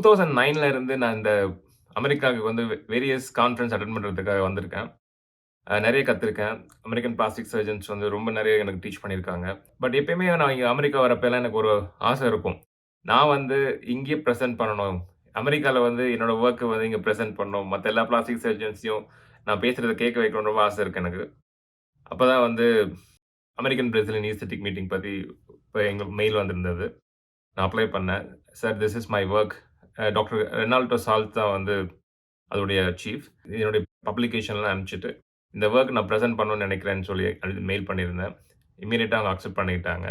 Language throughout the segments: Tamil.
டூ தௌசண்ட் நைனில் இருந்து நான் இந்த அமெரிக்காவுக்கு வந்து வேரியஸ் கான்ஃபரன்ஸ் அட்டன் பண்ணுறதுக்காக வந்திருக்கேன். நிறைய கற்றுருக்கேன் அமெரிக்கன் பிளாஸ்டிக் சர்ஜன்ஸ் வந்து ரொம்ப நிறைய எனக்கு டீச் பண்ணியிருக்காங்க பட் எப்பயுமே நான் இங்கே அமெரிக்கா வரப்பெல்லாம் எனக்கு ஒரு ஆசை இருக்கும். நான் வந்து இங்கேயே ப்ரெசென்ட் பண்ணணும். அமெரிக்காவில் வந்து என்னோடய ஒர்க்கை வந்து இங்கே ப்ரெசென்ட் பண்ணணும். மற்ற எல்லா பிளாஸ்டிக் சர்ஜன்ஸையும் நான் பேசுகிறத கேட்க வைக்கணும் ரொம்ப ஆசை இருக்குது எனக்கு. அப்போ தான் வந்து அமெரிக்கன் பிரசிலியன் ஈஸ்தட்டிக் மீட்டிங் பற்றி இப்போ எங்கள் மெயில் வந்திருந்தது. நான் அப்ளை பண்ணேன். Sir this is my work doctor Renaldo Salt தான் வந்து அதோடைய சீஃப் என்னுடைய பப்ளிகேஷன்லாம் அனுப்பிச்சிட்டு இந்த ஒர்க் நான் ப்ரெசென்ட் பண்ணணும்னு நினைக்கிறேன்னு சொல்லி மெயில் பண்ணியிருந்தேன். இம்மீடியட்டாக அவங்க அக்செப்ட் பண்ணிக்கிட்டாங்க.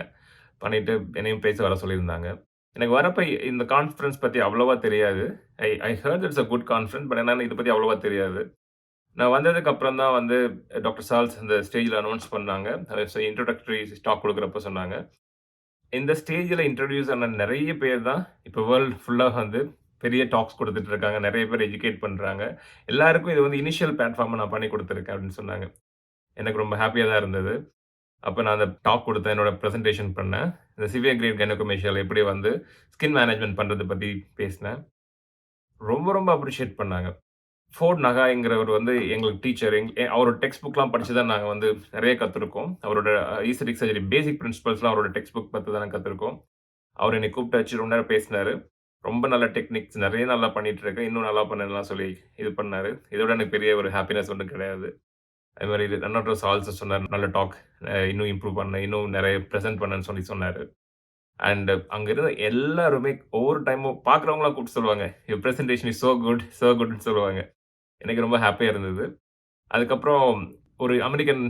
பண்ணிவிட்டு என்னையும் பேச வர சொல்லியிருந்தாங்க. எனக்கு வரப்போ இந்த கான்ஃபரன்ஸ் பற்றி அவ்வளோவா தெரியாது. I I heard it's a good conference but என்னென்னு இதை பற்றி அவ்வளோவா தெரியாது. நான் வந்ததுக்கு அப்புறம் தான் வந்து டாக்டர் சால்ஸ் இந்த ஸ்டேஜில் அனௌன்ஸ் பண்ணாங்க. இன்ட்ரோடக்டரி ஸ்டாக் கொடுக்குறப்ப சொன்னாங்க. இந்த ஸ்டேஜில் இன்ட்ரடியூஸ் ஆன நிறைய பேர் தான் இப்போ வேர்ல்டு ஃபுல்லாக வந்து பெரிய டாக்ஸ் கொடுத்துட்டு இருக்காங்க. நிறைய பேர் எஜுகேட் பண்ணுறாங்க எல்லாருக்கும் இது வந்து இனிஷியல் பிளாட்ஃபார்மை நான் பண்ணி கொடுத்துருக்கேன் அப்படின்னு சொன்னாங்க. எனக்கு ரொம்ப ஹாப்பியாக தான் இருந்தது. அப்போ நான் அந்த டாக் கொடுத்தேன். என்னோட ப்ரெசன்டேஷன் பண்ணேன். இந்த சிவியர் கிரேட் கைனோகமேஷியல் எப்படி வந்து ஸ்கின் மேனேஜ்மெண்ட் பண்ணுறது பற்றி பேசினேன். ரொம்ப ரொம்ப அப்ரிஷியேட் பண்ணாங்க. ஃபோர்ட் நகாங்கிறவர் வந்து எங்களுக்கு டீச்சர். எங் அவரோட டெக்ஸ்ட் புக்லாம் படித்து தான் நாங்கள் வந்து நிறைய கற்றுருக்கோம் அவரோட ஈஸ்டிக் சர்ஜரி பேசிக் பிரின்சிபல்ஸ்லாம் அவரோட டெக்ஸ்ட் புக் பார்த்து தான் கற்றுருக்கோம் அவர் என்னை கூப்பிட்டு வச்சு ரொம்ப நேரம் பேசினாரு. ரொம்ப நல்ல டெக்னிக்ஸ் நிறைய நல்லா பண்ணிட்டு இருக்கேன் இன்னும் நல்லா பண்ணலாம் சொல்லி இது பண்ணார். இதோட எனக்கு பெரிய ஒரு ஹாப்பினஸ் ஒன்றும் கிடையாது. அது மாதிரி ரன்னோட ஆல்சோ சொன்னார் நல்ல டாக் இன்னும் இம்ப்ரூவ் பண்ண இன்னும் நிறைய ப்ரெசென்ட் பண்ணேன்னு சொல்லி சொன்னார். அண்ட் அங்கே இருந்த எல்லாருமே ஒவ்வொரு டைமும் பார்க்குறவங்களாம் கூப்பிட்டு சொல்லுவாங்க you presentation is so good so குட்னு சொல்லுவாங்க. எனக்கு ரொம்ப ஹாப்பியாக இருந்தது. அதுக்கப்புறம் ஒரு அமெரிக்கன்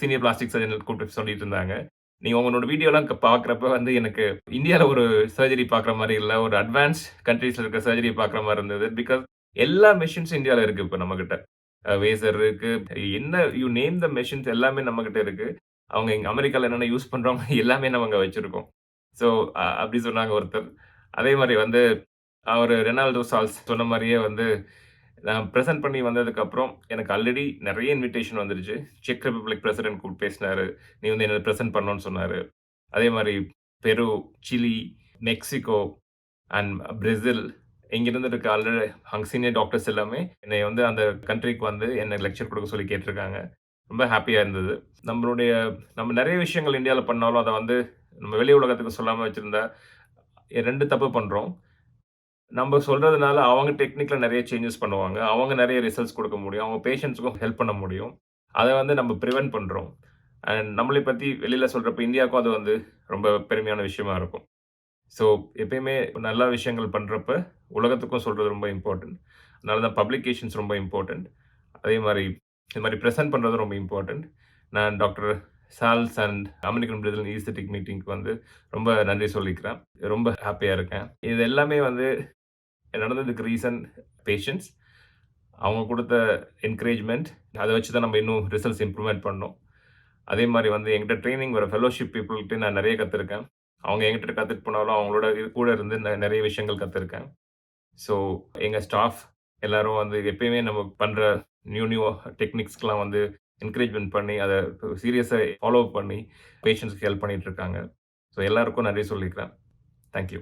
சீனியர் பிளாஸ்டிக் சர்ஜன் கூப்பிட்டு சொல்லிட்டு இருந்தாங்க. நீங்கள் உங்களோட வீடியோலாம் பார்க்குறப்ப வந்து எனக்கு இந்தியாவில் ஒரு சர்ஜரி பார்க்குற மாதிரி இல்லை ஒரு அட்வான்ஸ் கண்ட்ரீஸில் இருக்க சர்ஜரி பார்க்குற மாதிரி இருந்தது. பிகாஸ் எல்லா மெஷின்ஸும் இந்தியாவில் இருக்குது இப்போ நம்மக்கிட்ட வேசர் இருக்குது என்ன யூ நேம் த மெஷின்ஸ் எல்லாமே நம்மக்கிட்ட இருக்குது அவங்க எங்கள் அமெரிக்காவில் என்னென்ன யூஸ் பண்ணுறவங்க எல்லாமே நம்ம அங்கே வச்சுருக்கோம். ஸோ அப்படி சொன்னாங்க ஒருத்தர். அதே மாதிரி வந்து அவர் ரெனால்டோ சால்ஸ் சொன்ன மாதிரியே வந்து நான் ப்ரெசென்ட் பண்ணி வந்ததுக்கப்புறம் எனக்கு ஆல்ரெடி நிறைய இன்விடேஷன் வந்துருச்சு. செக் ரிப்பப்ளிக் பிரசிடென்ட் கூப்பிட்டு பேசினாரு. நீ வந்து என்ன ப்ரெசென்ட் பண்ணணும்னு சொன்னார். அதே மாதிரி பெரு சிலி மெக்சிகோ அண்ட் பிரேசில் இங்கிருந்து இருக்க ஆல்ரெடி அங்கே சீனியர் டாக்டர்ஸ் எல்லாமே என்னை வந்து அந்த கண்ட்ரிக்கு வந்து என்னை லெக்சர் கொடுக்க சொல்லி கேட்டிருக்காங்க. ரொம்ப ஹாப்பியாக இருந்தது. நம்மளுடைய நம்ம நிறைய விஷயங்கள் இந்தியாவில் பண்ணாலும் அதை வந்து நம்ம வெளி உலகத்துக்கு சொல்லாமல் வச்சுருந்தா ரெண்டு தப்பு பண்ணுறோம் நம்ம சொல்கிறதுனால அவங்க டெக்னிக்கில் நிறைய சேஞ்சஸ் பண்ணுவாங்க. அவங்க நிறைய ரிசல்ட்ஸ் கொடுக்க முடியும். அவங்க பேஷண்ட்ஸுக்கும் ஹெல்ப் பண்ண முடியும். அதை வந்து நம்ம ப்ரிவென்ட் பண்ணுறோம் அண்ட் நம்மளை பற்றி வெளியில் சொல்கிறப்ப இந்தியாவுக்கும் அது வந்து ரொம்ப பெருமையான விஷயமா இருக்கும். ஸோ எப்பயுமே நல்ல விஷயங்கள் பண்ணுறப்ப உலகத்துக்கும் சொல்கிறது ரொம்ப இம்பார்ட்டண்ட் அதனால தான் பப்ளிகேஷன்ஸ் ரொம்ப இம்பார்ட்டண்ட் அதே மாதிரி இது மாதிரி ப்ரெசென்ட் பண்ணுறது ரொம்ப இம்பார்ட்டண்ட் நான் டாக்டர் சால்ஸ் அண்ட் அமெரிக்கன் பிரதல் ஈஸ்தட்டிக் மீட்டிங்க்கு வந்து ரொம்ப நன்றி சொல்லிக்கிறேன். ரொம்ப ஹாப்பியாக இருக்கேன். இது எல்லாமே வந்து நடந்ததுக்கு ரீசன் பேஷன்ஸ் அவங்க கொடுத்த என்கரேஜ்மெண்ட் அதை வச்சு தான் நம்ம இன்னும் ரிசல்ட்ஸ் இம்ப்ரூவ்மெண்ட் பண்ணோம். அதே மாதிரி வந்து எங்கிட்ட ட்ரைனிங் வர ஃபெலோஷிப் பீப்புள்கிட்ட நான் நிறைய கற்றுருக்கேன் அவங்க எங்கிட்ட கற்றுட்டு போனாலும் அவங்களோட இது கூட இருந்து நான் நிறைய விஷயங்கள் கற்றுருக்கேன் ஸோ எங்கள் ஸ்டாஃப் எல்லாரும் வந்து எப்பயுமே நம்ம பண்ணுற நியூ நியூ டெக்னிக்ஸ்க்கெலாம் வந்து என்கரேஜ்மெண்ட் பண்ணி அதை சீரியஸாக ஃபாலோ பண்ணி பேஷண்ட்ஸ்க்கு ஹெல்ப் பண்ணிகிட்ருக்காங்க ஸோ எல்லாருக்கும் நிறைய சொல்லிக்கிறேன். தேங்க்யூ